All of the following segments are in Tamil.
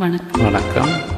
வணக்கம். வணக்கம்.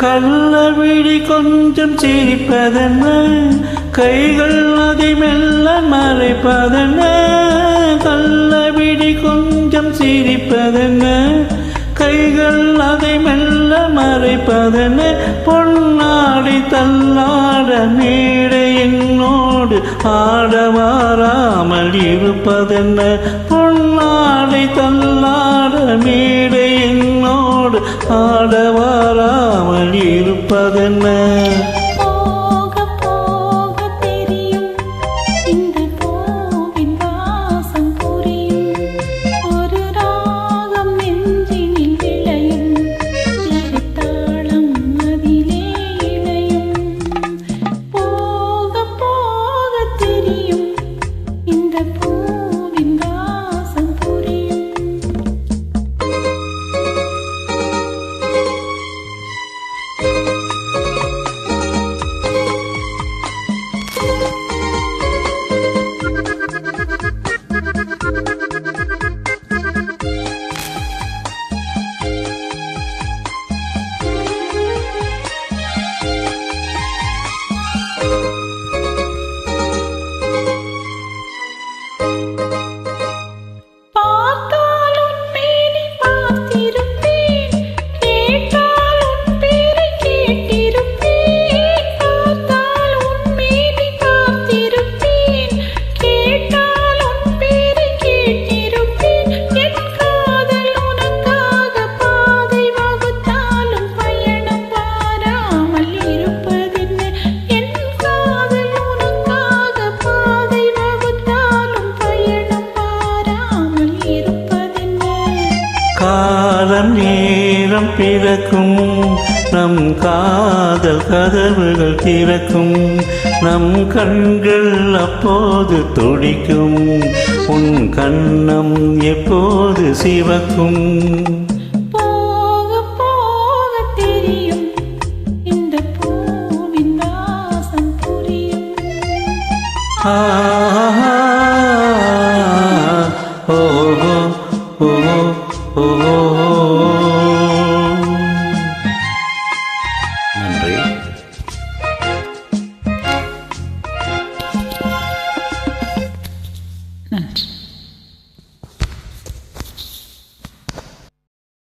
கள்ளவிழி கொஞ்சம் சிரிப்பதென்ன? கைகள் அதை மெல்ல மறைப்பதென்ன? கள்ளவிழி கொஞ்சம் சிரிப்பதென்ன? கைகள் அதை மெல்ல மறைப்பதென்ன? பொன்னாடி தள்ளாட மேடை ஆடமாறாமல் இருப்பதென்ன? பொன்னாடை தள்ளாட மேடை என்னோடு ஆடவாராமல் இருப்பதென்ன? பிறக்கும் நம் காதல் கதவுகள் திறக்கும் நம் கண்கள் அப்போது துடிக்கும் உன் கண்ணம் எப்போது சிவக்கும்? ஆ ஓ ஓ ஓ